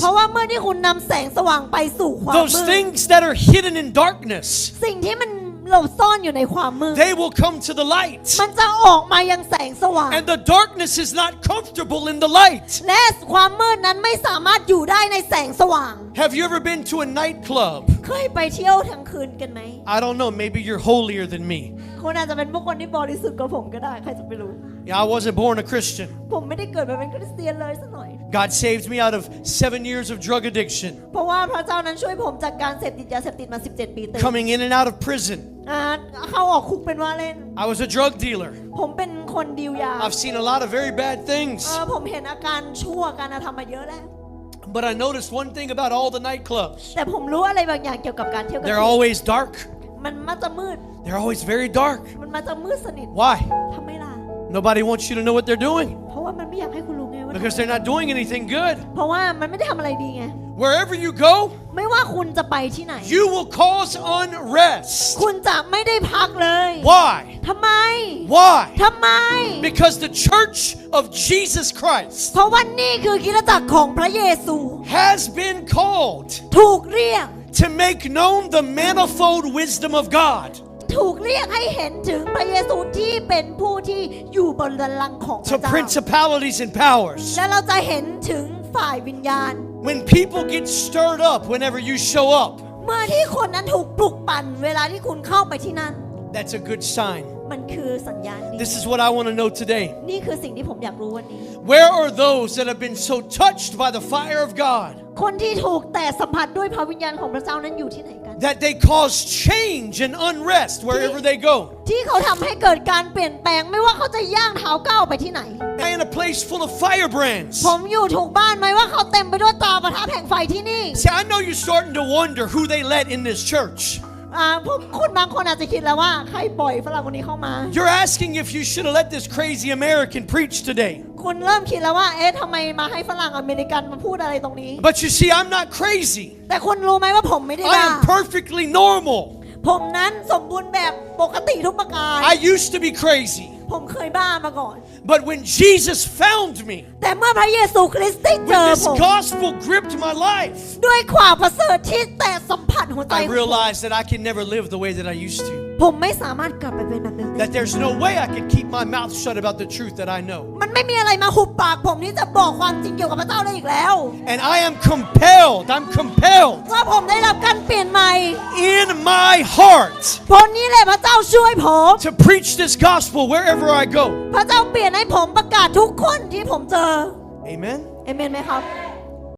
เพราะว่าเมื่อที่คุณนำแสงสว่างไปสู่ความ those มืด things that are hidden in darkness, สิ่งที่มันหลบซ่อนอยู่ในความมืด they will come to the light. มันจะออกมายังแสงสว่าง And the darkness is not comfortable in the light. และความมืดนั้นไม่สามารถอยู่ได้ในแสงสว่าง Have you ever been to a nightclub? เคยไปเที่ยวทั้งคืนกันไหม I don't know, maybe you're holier than me. คุณอาจจะเป็นผู้คนที่บริสุทธิ์กว่าผมก็ได้ ใครจะไปรู้ Yeah, I wasn't born a Christian. ผมไม่ได้เกิดมาเป็นคริสเตียนเลยสักหน่อย God saved me out of seven years of drug addiction, เพราะว่าพระเจ้านั้นช่วยผมจากการเสพติดยาเสพติดมา 17 ปีเต็ม coming in and out of prison. อ่าเข้าออกคุกเป็นว่าเล่น I was a drug dealer. ผมเป็นคนดีลยา I've seen a lot of very bad เอ things. อผมเห็นอาการชั่วการกระทำมาเยอะแล้ว But I noticed one thing about all the nightclubs. They're always dark. They're always very dark. Why? Nobody wants you to know what they're doing because they're not doing anything good Wherever you go, ไม่ว่าคุณจะไปที่ไหน you will cause unrest. คุณจะไม่ได้พักเลย Why? ทำไม Why? ทำไม Because the church of Jesus Christ เพราะว่านี่คือคริสตจักรของพระเยซู has been called ถูกเรียก to make known the manifold wisdom of God, ถูกเรียกให้เห็นถึงพระเยซูที่เป็นผู้ที่อยู่บนบัลลังก์ของพ to ระเจ้า principalities and powers. และเราจะเห็นถึงฝ่ายวิญญาณ When people get stirred up whenever you show up, เมื่อที่คนนั้นถูกปลุกปั่นเวลาที่คุณเข้าไปที่นั่น that's a good sign. มันคือสัญญาณดี This is what I want to know today. นี่คือสิ่งที่ผมอยากรู้วันนี้ Where are those that have been so touched by the fire of God คนที่ถูกแต่สัมผัสด้วยพระวิญญาณของพระเจ้านั้นอยู่ที่ไหนกัน that they cause change and unrest wherever they go? ที่เขาทำให้เกิดการเปลี่ยนแปลงไม่ว่าเขาจะย่างเท้าก้าวไปที่ไหน Am I in a place full of firebrands? ผมอยู่ถูกบ้านไหมว่าเขาเต็มไปด้วยตาประทับแห่งไฟที่นี่ See, I know you're starting to wonder who they let in this church. อ่าผมคนบางคนอาจจะคิดแล้วว่าใครปล่อยฝรั่งคนนี้เข้ามา You're asking if you should have let this crazy American preach today. คุณเริ่มคิดแล้วว่า เอ๊ะทำไมมาให้ฝรั่งอเมริกันมาพูดอะไรตรงนี้ But you see, I'm not crazy. แต่คุณรู้ไหมว่าผมไม่ได้ I บ้า am perfectly normal. ผมนั้นสมบูรณ์แบบปกติทุกประการ I used to be crazy. ผมเคยบ้ามาก่อน But when Jesus found me, แต่เมื่อพระเยซูคริสต์ได้เจ when อ this ผม gospel gripped my life, ด้วยความประเสริฐที่แต่สัมผัสหัวใจ I ของผม realized that I can never live the way that I used to. ผมไม่สามารถกลับไปเป็นแบบเดิมได้ That there's no way I could keep my mouth shut about the truth that I know. มันไม่มีอะไรมาหุบปากผมที่จะบอกความจริงเกี่ยวกับพระเจ้าได้อีกแล้ว And I am compelled, I'm compelled ว่าผมได้รับการเปลี่ยนใหม่ in my heart เพราะนี้แหละพระเจ้าช่วยผม to preach this gospel wherever I go. พระเจ้าเปลี่ยนให้ผมประกาศทุกคนที่ผมเจอ Amen. เอเมนไหมครับ